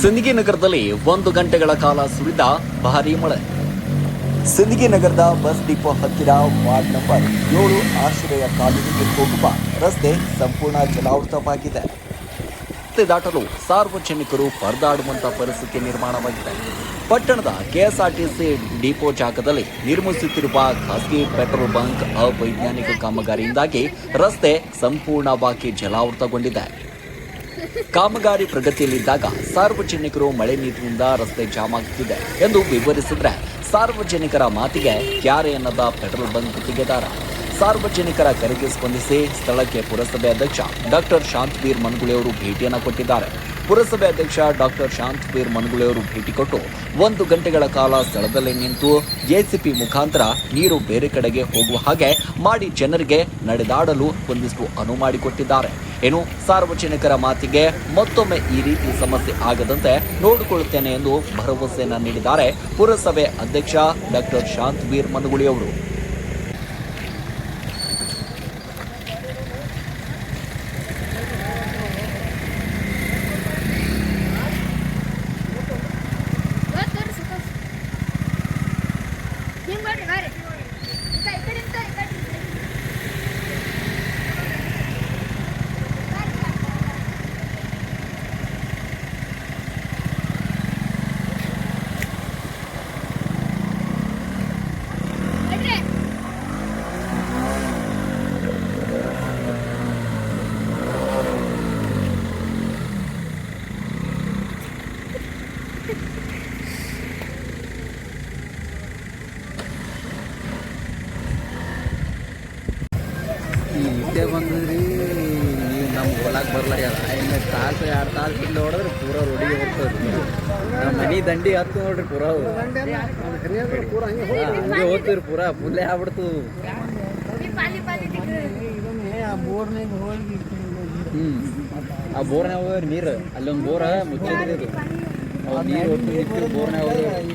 ಸಿಂದಗಿ ನಗರದಲ್ಲಿ ಒಂದು ಗಂಟೆಗಳ ಕಾಲ ಸುರಿದ ಭಾರಿ ಮಳೆ. ಸಿಂದಗಿ ನಗರದ ಬಸ್ ಡಿಪೋ ಹತ್ತಿರ ವಾರ್ಡ್ ನಂಬರ್ ಏಳು ಆಶ್ರಯ ಕಾಲೋನಿಗೆ ಹೋಗುವ ರಸ್ತೆ ಸಂಪೂರ್ಣ ಜಲಾವೃತವಾಗಿದೆ. ರಸ್ತೆ ದಾಟಲು ಸಾರ್ವಜನಿಕರು ಪರದಾಡುವಂತಹ ಪರಿಸ್ಥಿತಿ ನಿರ್ಮಾಣವಾಗಿದೆ. ಪಟ್ಟಣದ ಕೆಎಸ್ಆರ್ಟಿಸಿ ಡಿಪೋ ಜಾಗದಲ್ಲಿ ನಿರ್ಮಿಸುತ್ತಿರುವ ಖಾಸಗಿ ಪೆಟ್ರೋಲ್ ಬಂಕ್ ಅವೈಜ್ಞಾನಿಕ ಕಾಮಗಾರಿಯಿಂದಾಗಿ ರಸ್ತೆ ಸಂಪೂರ್ಣವಾಗಿ ಜಲಾವೃತಗೊಂಡಿದೆ. ಕಾಮಗಾರಿ ಪ್ರಗತಿಯಲ್ಲಿದ್ದಾಗ ಸಾರ್ವಜನಿಕರು ಮಳೆ ನೀರಿನಿಂದ ರಸ್ತೆ ಜಾಮ್ ಆಗುತ್ತಿದೆ ಎಂದು ವಿವರಿಸಿದ್ರೆ ಸಾರ್ವಜನಿಕರ ಮಾತಿಗೆ ಕ್ಯಾರೆ ಎನ್ನದ ಪೆಟ್ರೋಲ್ ಬಂಕ್ ಗುತ್ತಿಗೆದಾರ ಸಾರ್ವಜನಿಕರ ಕರೆಗೆ ಸ್ಪಂದಿಸಿ ಸ್ಥಳಕ್ಕೆ ಪುರಸಭೆ ಅಧ್ಯಕ್ಷ ಡಾಕ್ಟರ್ ಶಾಂತವೀರ್ ಮನ್ಗುಳಿ ಅವರು ಭೇಟಿಯನ್ನು ಕೊಟ್ಟಿದ್ದಾರೆ. ಪುರಸಭೆ ಅಧ್ಯಕ್ಷ ಡಾಕ್ಟರ್ ಶಾಂತವೀರ್ ಮನ್ಗುಳಿ ಭೇಟಿ ಕೊಟ್ಟು ಒಂದು ಗಂಟೆಗಳ ಕಾಲ ಸ್ಥಳದಲ್ಲೇ ನಿಂತು ಜೆಸಿಪಿ ಮುಖಾಂತರ ನೀರು ಬೇರೆ ಕಡೆಗೆ ಹೋಗುವ ಹಾಗೆ ಮಾಡಿ ಜನರಿಗೆ ನಡೆದಾಡಲು ಒಂದಿಷ್ಟು ಅನುವು ಮಾಡಿಕೊಟ್ಟಿದ್ದಾರೆ. ಏನು ಸಾರ್ವಜನಿಕರ ಮಾತಿಗೆ ಮತ್ತೊಮ್ಮೆ ಈ ರೀತಿ ಸಮಸ್ಯೆ ಆಗದಂತೆ ನೋಡಿಕೊಳ್ಳುತ್ತೇನೆ ಎಂದು ಭರವಸೆಯನ್ನು ನೀಡಿದ್ದಾರೆ ಪುರಸಭೆ ಅಧ್ಯಕ್ಷ ಡಾಕ್ಟರ್ ಶಾಂತವೀರ್ ಮನುಗುಳಿ ಅವರು ಹಿಂಗೆ ಬರ್ರಿ ಇಲ್ಲೇ ಬಂದ್ರಿ ನಮ್ಗೆ ಹೊಲಕ್ಕೆ ಬರ್ಲಾಗ್ಯದ ಇನ್ನು ತಾಸು ಎರಡು ತಾಸು ಇಲ್ಲಿ ಹೊಡೆದ್ರೆ ಪೂರ ರೋಡಿಗೆ ಹೋಗ್ತದೆ. ನಮ್ಮ ಮನೆ ದಂಡಿ ಹತ್ತು ನೋಡ್ರಿ ಪೂರ ಹಂಗೆ ಹೋಗ್ತೀರಿ ಪೂರ ಫುಲ್ಲೇ ಆಗ್ಬಿಡ್ತು. ಹ್ಞೂ ಆ ಬೋರ್ನಾಗ ಹೋಗ್ರಿ ನೀರು, ಅಲ್ಲೊಂದು ಬೋರ ಮುಚ್ಚಿದ್ರಿ ಅದು ನೀರು ಹೋಗ್ತೀವಿ ಬೋರ್ನಾಗ ಹೋಗ್ರಿ.